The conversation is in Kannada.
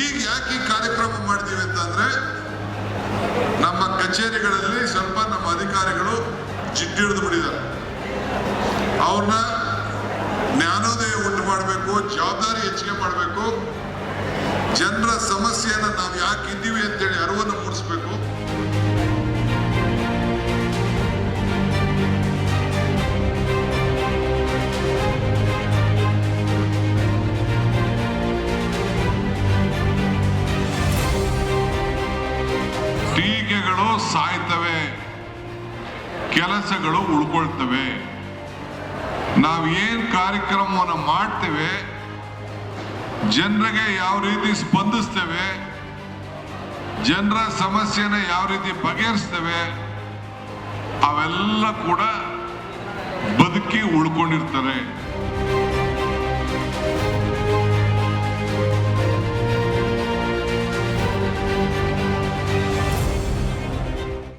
ಈಗ ಯಾಕೆ ಈ ಕಾರ್ಯಕ್ರಮ ಮಾಡ್ತೀವಿ ಅಂತಂದ್ರೆ ನಮ್ಮ ಕಚೇರಿಗಳಲ್ಲಿ ಸ್ವಲ್ಪ ನಮ್ಮ ಅಧಿಕಾರಿಗಳು ಜಿಡ್ಡಿಡಿದು ಬಿಟ್ಟಿದ್ದಾರೆ. ಅವ್ರನ್ನ ಜ್ಞಾನೋದಯ ಉಂಟು ಮಾಡಬೇಕು, ಜವಾಬ್ದಾರಿ ಹೆಚ್ಚಿಗೆ ಮಾಡಬೇಕು. ಜನರ ಸಮಸ್ಯೆಯನ್ನು ನಾವು ಯಾಕೆ ಇದ್ದೀವಿ ಅಂತೇಳಿ ಟೀಕೆಗಳು ಸಾಯ್ತವೆ, ಕೆಲಸಗಳು ಉಳ್ಕೊಳ್ತವೆ. ನಾವು ಏನ್ ಕಾರ್ಯಕ್ರಮವನ್ನು ಮಾಡ್ತೇವೆ, ಜನರಿಗೆ ಯಾವ ರೀತಿ ಸ್ಪಂದಿಸ್ತೇವೆ, ಜನರ ಸಮಸ್ಯೆನ ಯಾವ ರೀತಿ ಬಗೆಹರಿಸ್ತೇವೆ, ಅವೆಲ್ಲ ಕೂಡ ಬದುಕಿ ಉಳ್ಕೊಂಡಿರ್ತಾರೆ